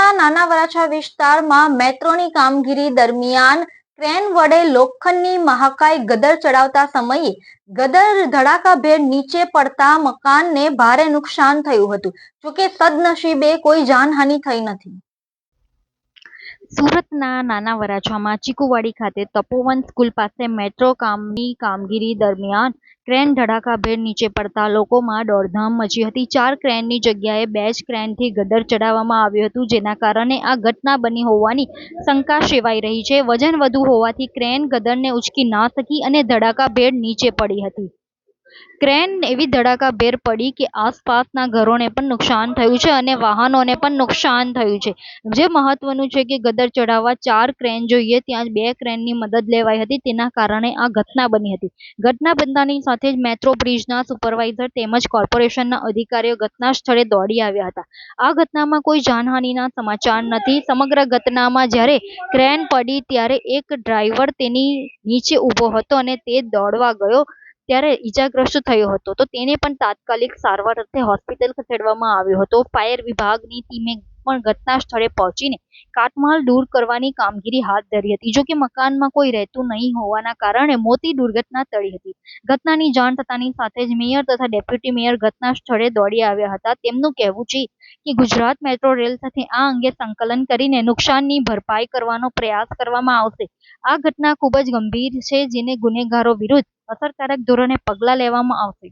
સુરતના નાના વરાછા વિસ્તારમાં મેટ્રોની કામગીરી દરમિયાન ક્રેન વડે લોખંડની મહાકાય ગદર ચડાવતા સમયે ગદર ધડાકાભેર નીચે પડતા મકાનને ભારે નુકસાન થયું હતું. જોકે સદનસીબે કોઈ જાનહાનિ થઈ નથી. સુરતના નાના વરાછામાં ચીકુવાડી ખાતે તપોવન સ્કૂલ પાસે મેટ્રો કામની કામગીરી દરમિયાન ક્રેન ધડાકાભેર નીચે પડતા લોકોમાં દોડધામ મચી હતી. ચાર ક્રેનની જગ્યાએ બે જ ક્રેનથી ગદર ચડાવવામાં આવ્યું હતું, જેના કારણે આ ઘટના બની હોવાની શંકા સેવાઈ રહી છે. વજન વધુ હોવાથી ક્રેન ગદરને ઉચકી ના શકી અને ધડાકાભેર નીચે પડી હતી. ક્રેન એવી ધડાકાભેર પડી કે આસપાસના ઘરોને પણ નુકસાન થયું છે અને વાહનોને પણ નુકસાન થયું છે. જે મહત્વનું છે કે ગદર ચડાવવા ચાર ક્રેન જોઈએ, ત્યાં બે ક્રેનની મદદ લેવાઈ હતી. તેના કારણે આ ઘટના બની હતી. ઘટના બનતાની સાથે જ મેટ્રો બ્રિજના સુપરવાઇઝર તેમજ કોર્પોરેશનના અધિકારીઓ ઘટના સ્થળે દોડી આવ્યા હતા. આ ઘટનામાં કોઈ જાનહાનિના સમાચાર નથી. સમગ્ર ઘટનામાં જ્યારે ક્રેન પડી, ત્યારે એક ડ્રાઈવર તેની નીચે ઊભો હતો અને તે દોડવા ગયો. ત્યારે ઈજાગ્રસ્ત થયો હતો. તો તેને પણ તાત્કાલિક સારવાર અર્થે હોસ્પિટલ ખસેડવામાં આવ્યો હતો. ફાયર વિભાગની ટીમે પણ ઘટના સ્થળે પહોંચીને કાટમાળ દૂર કરવાની કામગીરી હાથ ધરી હતી. જોકે મકાનમાં કોઈ રહેતું નહીં હોવાના કારણે મોટી દુર્ઘટના ટળી હતી. ઘટનાની જાણ થતાની સાથે જ મેયર તથા ડેપ્યુટી મેયર ઘટના સ્થળે દોડી આવ્યા હતા. તેમનું કહેવું છે કે ગુજરાત મેટ્રો રેલ સાથે આ અંગે સંકલન કરીને નુકસાનની ભરપાઈ કરવાનો પ્રયાસ કરવામાં આવશે. આ ઘટના ખૂબ જ ગંભીર છે જેને ગુનેગારો વિરુદ્ધ અસરકારક ધોરણે પગલાં લેવામાં આવશે.